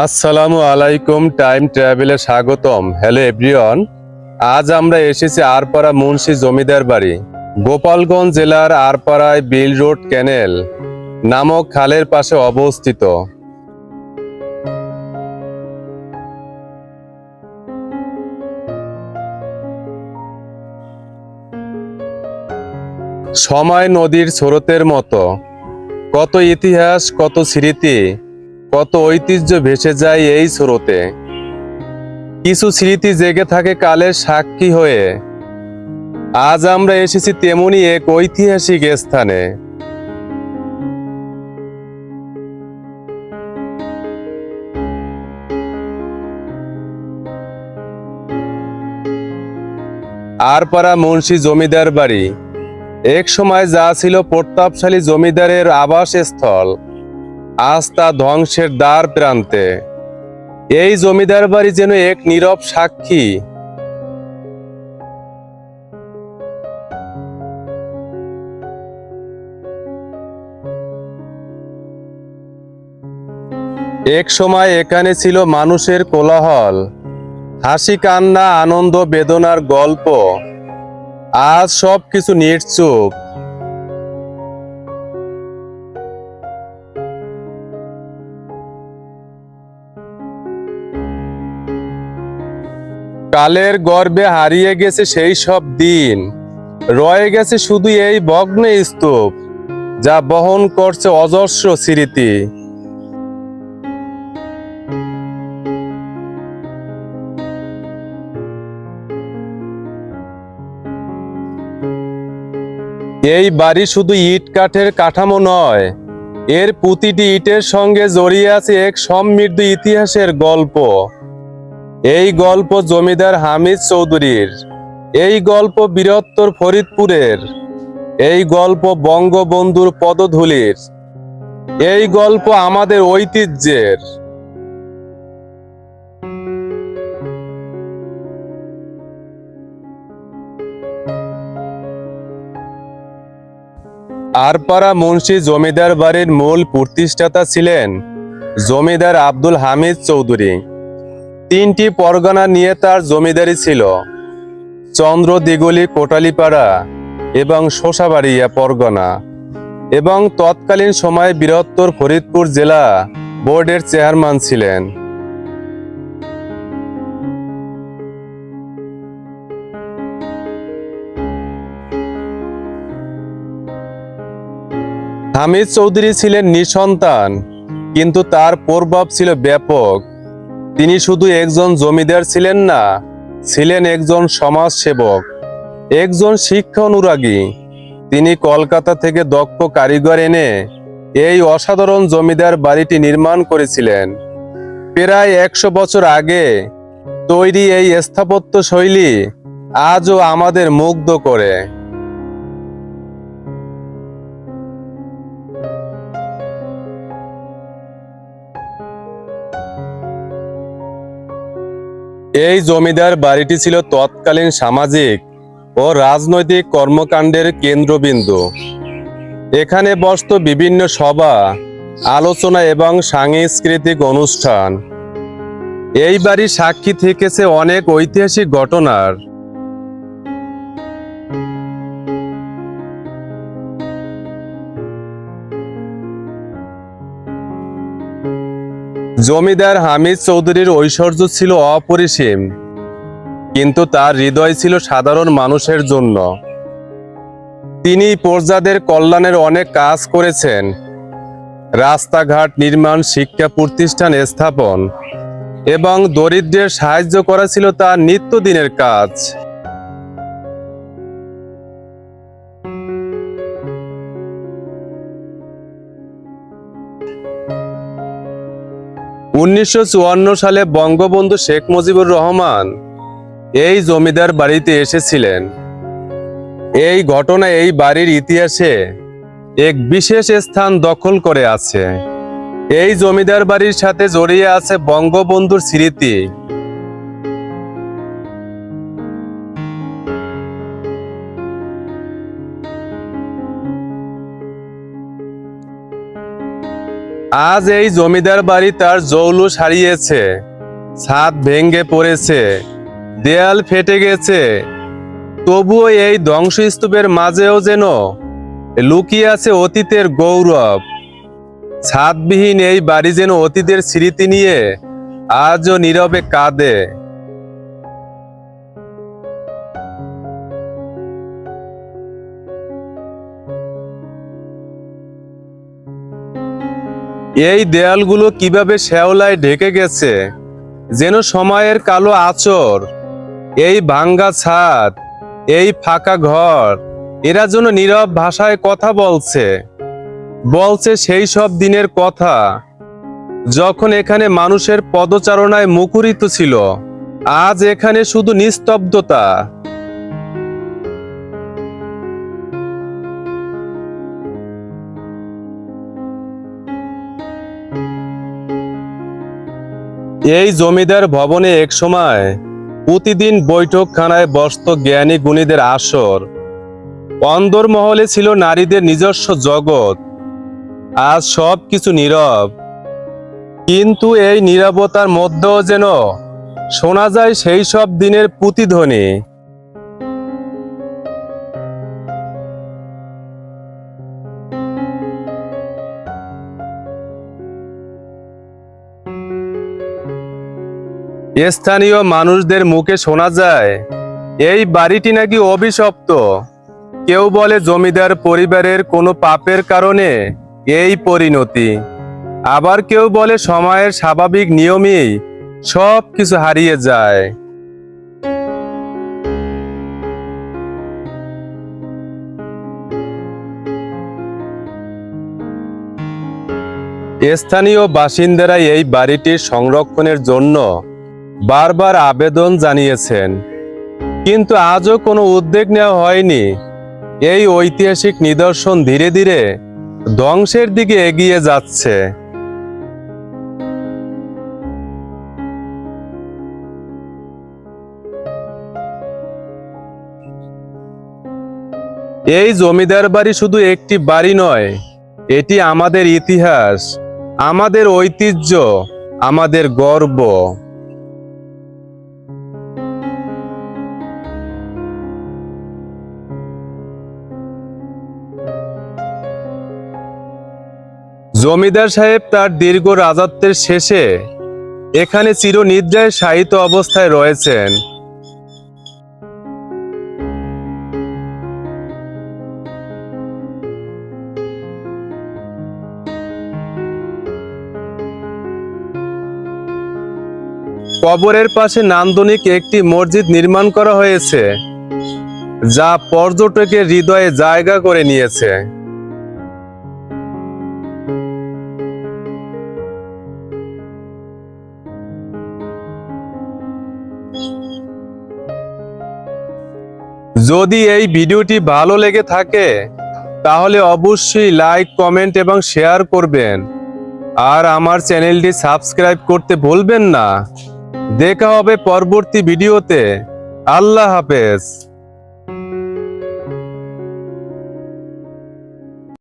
আসসালামু আলাইকুম, টাইম ট্রাভেলে স্বাগতম। হ্যালো এভরিওয়ান, আজ আমরা এসেছি আরপাড়া মুন্সি জমিদার বাড়ি, গোপালগঞ্জ জেলার আরপাড়ায় বিল রোড ক্যানেল নামক খালের পাশে অবস্থিত। সময় নদীর স্রোতের মতো, কত ইতিহাস, কত স্মৃতি কত ঐতিহ্য ভেসে যায় এই স্রোতে। কিছু স্মৃতি জেগে থাকে কালের সাক্ষী হয়ে। আজ আমরা এসেছি তেমনি এক ঐতিহাসিক স্থানে। আরপাড়া মুন্সি জমিদার বাড়ি। এক সময় যা ছিল প্রতাপশালী জমিদারের আবাসস্থল। তা ধ্বংসের দ্বার প্রান্তে। এই জমিদার বাড়ি যেন এক নীরব সাক্ষী। এক সময় এখানে ছিল মানুষের কোলাহল, হাসি, কান্না, আনন্দ, বেদনার গল্প। আজ সব কিছু নিশ্চুপ কালের গর্বে হারিয়ে গেছে সেই সব দিন। রয়ে গেছে শুধু এই ভগ্ন স্তূপ, যা বহন করছে অজস্র স্মৃতি। এই বাড়ি শুধু ইট কাঠের কাঠামো নয়, এর প্রতিটি ইটের সঙ্গে জড়িয়ে আছে এক সমৃদ্ধ ইতিহাসের গল্প। এই গল্প জমিদার হামিদ চৌধুরীর, এই গল্প বীরত্তর ফরিদপুরের, এই গল্প বঙ্গবন্ধুর পদধূলির, এই গল্প আমাদের ঐতিহ্যের। আরপাড়া মুন্সি জমিদার বাড়ির মূল প্রতিষ্ঠাতা ছিলেন জমিদার আব্দুল হামিদ চৌধুরী। তিনটি পরগনা নিয়ে তার জমিদারি ছিল। চন্দ্র দিগুলি, কোটালীপাড়া এবং শোষাবাড়িয়া পরগনা এবং তৎকালীন সময়ে বৃহত্তর ফরিদপুর জেলা বোর্ডের চেয়ারম্যান ছিলেন। হামিদ চৌধুরী ছিলেন নিঃসন্তান, কিন্তু তার প্রভাব ছিল ব্যাপক। তিনি শুধু একজন জমিদার ছিলেন না, ছিলেন একজন সমাজ সেবক একজন শিক্ষা অনুরাগী। তিনি কলকাতা থেকে দক্ষ কারিগর এনে এই অসাধারণ জমিদার বাড়িটি নির্মাণ করেছিলেন। প্রায় একশো বছর আগে তৈরি এই স্থাপত্য শৈলী আজও আমাদের মুগ্ধ করে। এই জমিদার বাড়িটি ছিল তৎকালীন সামাজিক ও রাজনৈতিক কর্মকাণ্ডের কেন্দ্রবিন্দু। এখানে বসত বিভিন্ন সভা, আলোচনা এবং সাংস্কৃতিক অনুষ্ঠান। এই বাড়ি সাক্ষী থেকেছে অনেক ঐতিহাসিক ঘটনার। জমিদার হামিদ চৌধুরীর ঐশ্বর্য ছিল অপরিসীম, কিন্তু তার হৃদয় ছিল সাধারণ মানুষের জন্য। তিনি প্রজাদের কল্যাণের অনেক কাজ করেছেন। রাস্তাঘাট নির্মাণ, শিক্ষা প্রতিষ্ঠান স্থাপন এবং দরিদ্রের সাহায্য করা ছিল তার নিত্যদিনের কাজ। উনিশশো চুয়ান্ন সালে বঙ্গবন্ধু শেখ মুজিবুর রহমান এই জমিদার বাড়িতে এসেছিলেন। এই ঘটনা এই বাড়ির ইতিহাসে এক বিশেষ স্থান দখল করে আছে। এই জমিদার বাড়ির সাথে জড়িয়ে আছে বঙ্গবন্ধুর স্মৃতি। আজ এই জমিদার বাড়ি তার জৌলুস হারিয়েছে। ছাদ ভেঙ্গে পড়েছে। দেয়াল ফেটে গেছে। তবুও এই ধ্বংসস্তূপের মাঝেও যেন লুকিয়ে আছে অতীতের গৌরব। ছাদবিহীন এই বাড়ি যেন অতীতের স্মৃতি নিয়ে আজও নীরবে কাঁদে। এই দেয়ালগুলো কীভাবে শ্যাওলায় ঢেকে গেছে? যেন সময়ের কালো আচর। এই ভাঙ্গা ছাদ, এই ফাঁকা ঘর, এরা যেন নীরব ভাষায় কথা বলছে। বলছে সেই সব দিনের কথা। যখন এখানে মানুষের পদচারণায় মুখরিত ছিল, আজ এখানে শুধু নিস্তব্ধতা। এই জমিদার ভবনে এক সময় প্রতিদিন বৈঠকখানায় বসত জ্ঞানী গুণীদের আসর। অন্দর মহলে ছিল নারীদের নিজস্ব জগৎ। আজ সব কিছু নীরব। কিন্তু এই নীরবতার মধ্যেও যেন শোনা যায় সেই সব দিনের প্রতিধ্বনি। স্থানীয় মানুষদের মুখে শোনা যায়, এই বাড়িটি নাকি অভিশপ্ত। কেউ বলে জমিদার পরিবারের কোনো পাপের কারণে এই পরিণতি। আবার কেউ বলে সময়ের স্বাভাবিক নিয়মেই সব কিছু হারিয়ে যায়। স্থানীয় বাসিন্দারা এই বাড়িটির সংরক্ষণের জন্য বারবার আবেদন জানিয়েছেন। কিন্তু আজও কোনো উদ্যোগ নেওয়া হয়নি। এই ঐতিহাসিক নিদর্শন ধীরে ধীরে ধ্বংসের দিকে এগিয়ে যাচ্ছে। এই জমিদার বাড়ি শুধু একটি বাড়ি নয়, এটি আমাদের ইতিহাস, আমাদের ঐতিহ্য, আমাদের গর্ব। জমিদার সাহেব তার দীর্ঘ রাজত্বের শেষে এখানে চিরনিদ্রায় শায়িত অবস্থায় রয়েছেন। কবরের পাশে নান্দনিক একটি মসজিদ নির্মাণ করা হয়েছে, যা পর্যটকের হৃদয়ে জায়গা করে নিয়েছে। যদি এই ভিডিওটি ভালো লেগে থাকে, তাহলে অবশ্যই লাইক, কমেন্ট এবং শেয়ার করবেন। আর আমার চ্যানেলটি সাবস্ক্রাইব করতে ভুলবেন না। দেখা হবে পরবর্তী ভিডিওতে। আল্লাহ হাফেজ।